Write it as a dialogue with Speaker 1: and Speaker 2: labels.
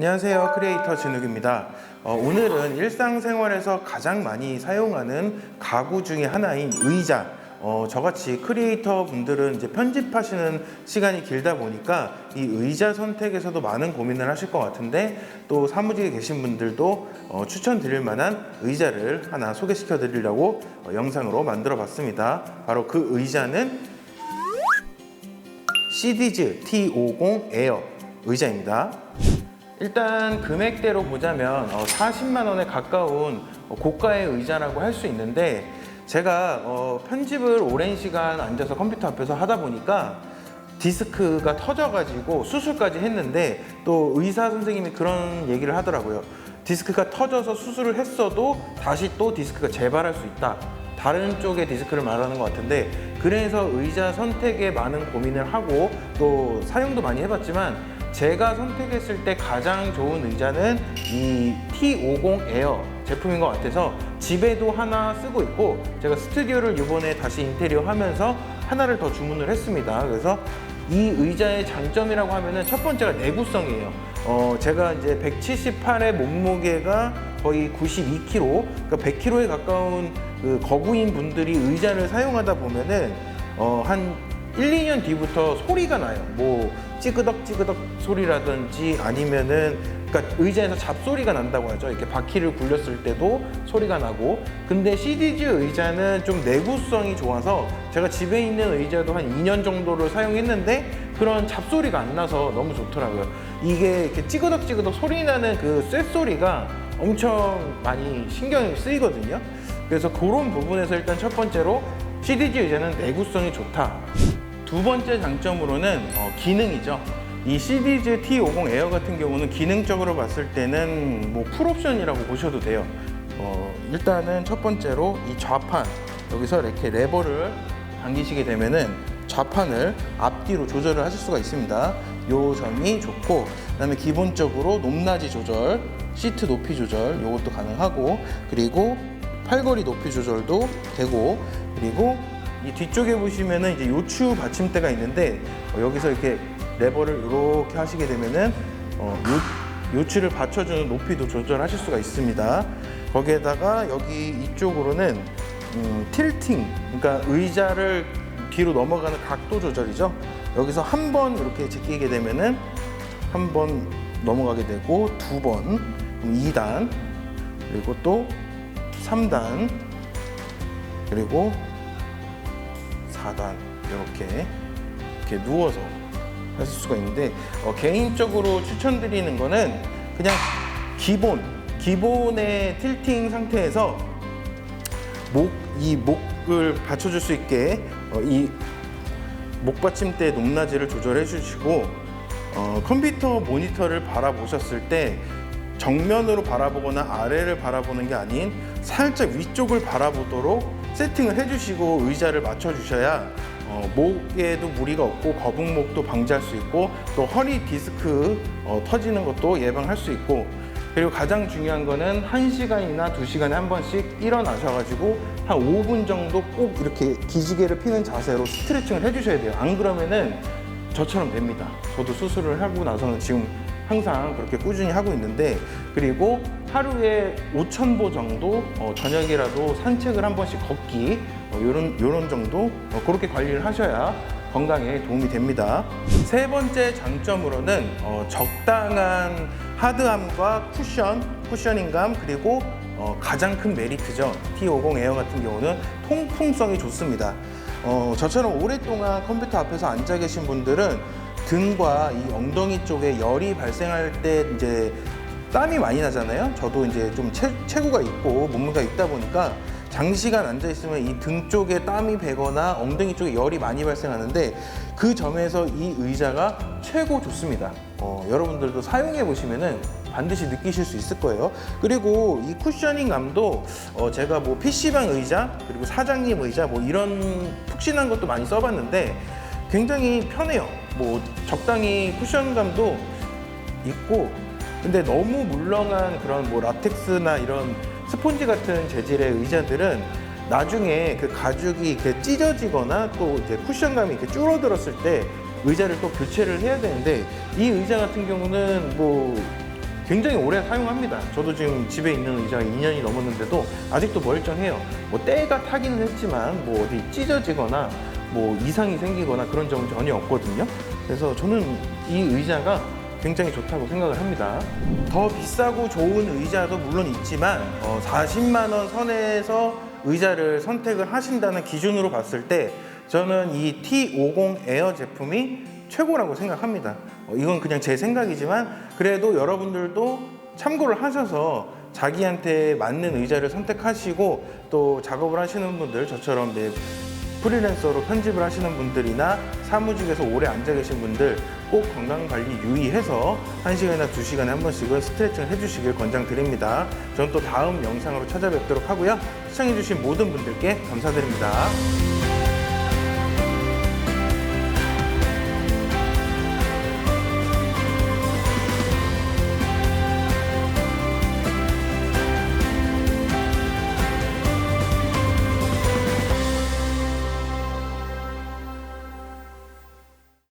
Speaker 1: 안녕하세요. 크리에이터 진욱입니다. 어, 오늘은 일상생활에서 가장 많이 사용하는 가구 중에 하나인 의자. 어, 저같이 크리에이터 분들은 이제 편집하시는 시간이 길다 보니까 이 의자 선택에서도 많은 고민을 하실 것 같은데 또 사무직에 계신 분들도 어, 추천드릴 만한 의자를 하나 소개시켜 드리려고 어, 영상으로 만들어 봤습니다. 바로 그 의자는 시디즈 T50 에어 의자입니다. 일단 금액대로 보자면 어, 40만 원에 가까운 어, 고가의 의자라고 할 수 있는데 제가 어, 편집을 오랜 시간 앉아서 컴퓨터 앞에서 하다 보니까 디스크가 터져가지고 수술까지 했는데 또 의사 선생님이 그런 얘기를 하더라고요. 디스크가 터져서 수술을 했어도 다시 또 디스크가 재발할 수 있다. 다른 쪽의 디스크를 말하는 것 같은데 그래서 의자 선택에 많은 고민을 하고 또 사용도 많이 해봤지만 제가 선택했을 때 가장 좋은 의자는 이 T50 에어 제품인 것 같아서 집에도 하나 쓰고 있고 제가 스튜디오를 이번에 다시 인테리어 하면서 하나를 더 주문을 했습니다. 그래서 이 의자의 장점이라고 하면은 첫 번째가 내구성이에요. 어, 제가 이제 178의 몸무게가 거의 92kg, 그러니까 100kg에 가까운 그 거구인 분들이 의자를 사용하다 보면은 어, 한 1, 2년 뒤부터 소리가 나요. 뭐 찌그덕 찌그덕 소리라든지 아니면은 그러니까 의자에서 잡소리가 난다고 하죠. 이렇게 바퀴를 굴렸을 때도 소리가 나고. 근데 CDG 의자는 좀 내구성이 좋아서 제가 집에 있는 의자도 한 2년 정도를 사용했는데 그런 잡소리가 안 나서 너무 좋더라고요. 이게 이렇게 찌그덕 찌그덕 소리 나는 그 쇳소리가 엄청 많이 신경이 쓰이거든요. 그래서 그런 부분에서 일단 첫 번째로 CDG 의자는 내구성이 좋다. 두 번째 장점으로는 어, 기능이죠. 이 CDG T50 에어 같은 경우는 기능적으로 봤을 때는 뭐 풀옵션이라고 보셔도 돼요. 어, 일단은 첫 번째로 이 좌판 여기서 이렇게 레버를 당기시게 되면은 좌판을 앞뒤로 조절을 하실 수가 있습니다. 요 점이 좋고 그다음에 기본적으로 높낮이 조절, 시트 높이 조절 요것도 가능하고 그리고 팔걸이 높이 조절도 되고 그리고 이 뒤쪽에 보시면은 이제 요추 받침대가 있는데 어, 여기서 이렇게 레버를 이렇게 하시게 되면은 어, 요, 요추를 받쳐주는 높이도 조절하실 수가 있습니다. 거기에다가 여기 이쪽으로는 음, 틸팅, 그러니까 의자를 뒤로 넘어가는 각도 조절이죠. 여기서 한 번 이렇게 제끼게 되면은 한 번 넘어가게 되고 두 번, 2단, 그리고 또 3단, 그리고 4단 이렇게 이렇게 누워서 하실 수가 있는데 어, 개인적으로 추천드리는 거는 그냥 기본 기본의 틸팅 상태에서 목 이 목을 받쳐줄 수 있게 어, 이 목받침대 높낮이를 조절해 주시고 어, 컴퓨터 모니터를 바라보셨을 때 정면으로 바라보거나 아래를 바라보는 게 아닌 살짝 위쪽을 바라보도록 세팅을 해주시고 의자를 맞춰주셔야 어, 목에도 무리가 없고 거북목도 방지할 수 있고 또 허리 디스크 어, 터지는 것도 예방할 수 있고 그리고 가장 중요한 거는 1시간이나 2시간에 한 번씩 일어나셔가지고 한 5분 정도 꼭 이렇게 기지개를 피는 자세로 스트레칭을 해주셔야 돼요. 안 그러면은 저처럼 됩니다. 저도 수술을 하고 나서는 지금 항상 그렇게 꾸준히 하고 있는데 그리고 하루에 5,000보 정도 어, 저녁이라도 산책을 한 번씩 걷기 어, 요런 요런 정도 어, 그렇게 관리를 하셔야 건강에 도움이 됩니다. 세 번째 장점으로는 어, 적당한 하드함과 쿠션, 쿠셔닝감 그리고 어, 가장 큰 메리트죠. T50 에어 같은 경우는 통풍성이 좋습니다. 어, 저처럼 오랫동안 컴퓨터 앞에서 앉아 계신 분들은 등과 이 엉덩이 쪽에 열이 발생할 때 이제 땀이 많이 나잖아요. 저도 이제 좀 체, 체구가 있고 몸무게가 있다 보니까 장시간 앉아 있으면 이 등 쪽에 땀이 배거나 엉덩이 쪽에 열이 많이 발생하는데 그 점에서 이 의자가 최고 좋습니다. 어, 여러분들도 사용해 보시면은 반드시 느끼실 수 있을 거예요. 그리고 이 쿠셔닝감도 어, 제가 뭐 PC방 의자 그리고 사장님 의자 뭐 이런 푹신한 것도 많이 써봤는데 굉장히 편해요. 뭐 적당히 쿠션감도 있고 근데 너무 물렁한 그런 뭐 라텍스나 이런 스폰지 같은 재질의 의자들은 나중에 그 가죽이 이렇게 찢어지거나 또 이제 쿠션감이 이렇게 줄어들었을 때 의자를 또 교체를 해야 되는데 이 의자 같은 경우는 뭐 굉장히 오래 사용합니다. 저도 지금 집에 있는 의자가 2년이 넘었는데도 아직도 멀쩡해요. 뭐 때가 타기는 했지만 뭐 어디 찢어지거나 뭐 이상이 생기거나 그런 점은 전혀 없거든요. 그래서 저는 이 의자가 굉장히 좋다고 생각을 합니다. 더 비싸고 좋은 의자도 물론 있지만 어, 40만 원 선에서 의자를 선택을 하신다는 기준으로 봤을 때 저는 이 T50 에어 제품이 최고라고 생각합니다. 어, 이건 그냥 제 생각이지만 그래도 여러분들도 참고를 하셔서 자기한테 맞는 의자를 선택하시고 또 작업을 하시는 분들 저처럼 네, 프리랜서로 편집을 하시는 분들이나 사무직에서 오래 앉아 계신 분들 꼭 건강 관리 유의해서 1시간이나 2시간에 한 번씩은 스트레칭을 해주시길 권장드립니다. 저는 또 다음 영상으로 찾아뵙도록 하고요. 시청해주신 모든 분들께 감사드립니다.